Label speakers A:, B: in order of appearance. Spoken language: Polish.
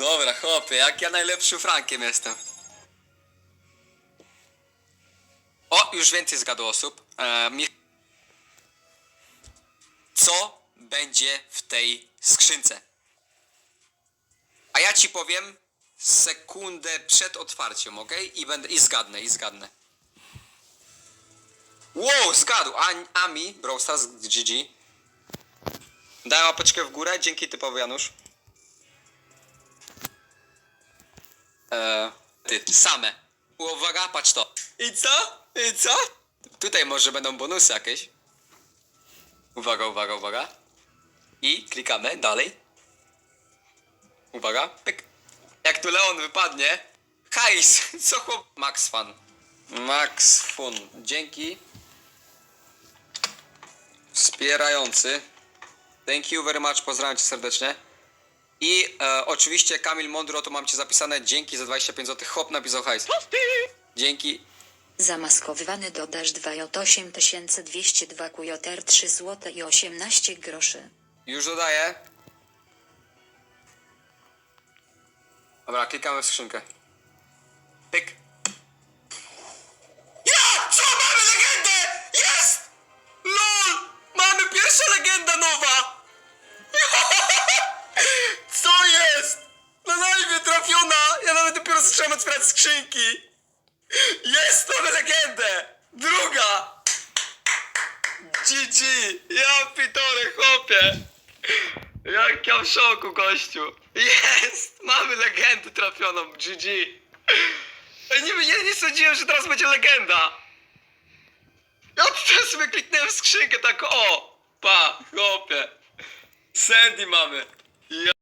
A: Dobra, chłopie, jak ja najlepszym Frankiem jestem. O, już więcej zgadło osób. E. Co będzie w tej skrzynce? A ja ci powiem sekundę przed otwarciem, ok? I będę i zgadnę, i zgadnę. Wow, zgadł! A, Ami, Brawl Stars, GG. Daj łapeczkę w górę, dzięki typowy Janusz. Eee, ty, same. Uwaga, patrz to. I co? I co? Tutaj może będą bonusy jakieś. Uwaga, uwaga, uwaga. I klikamy dalej. Uwaga, pyk. Jak tu Leon wypadnie. Hajs, co chłop... Max Fun. Max Fun, dzięki. Wspierający. Thank you very much, pozdrawiam cię serdecznie. I e, oczywiście Kamil Mądro, to mam cię zapisane. Dzięki za 25 zł. Hop napisał hajs. Dzięki.
B: Zamaskowywany dodasz 2 j 8202 QJR 3 zł i 18 groszy.
A: Już dodaję. Dobra, klikamy w skrzynkę. Pyk. Co jest? Na live trafiona! Ja nawet dopiero zacząłem otwierać skrzynki! Jest! Mamy legendę! Druga! GG! Ja pitore, chłopie! Jak ja w szoku, gościu! Jest! Mamy legendę trafioną, GG! Ej, Nie, nie, nie sądziłem, że teraz będzie legenda! Ja teraz sobie kliknąłem w skrzynkę tak o! Pa, chłopie! Sandy mamy! Ja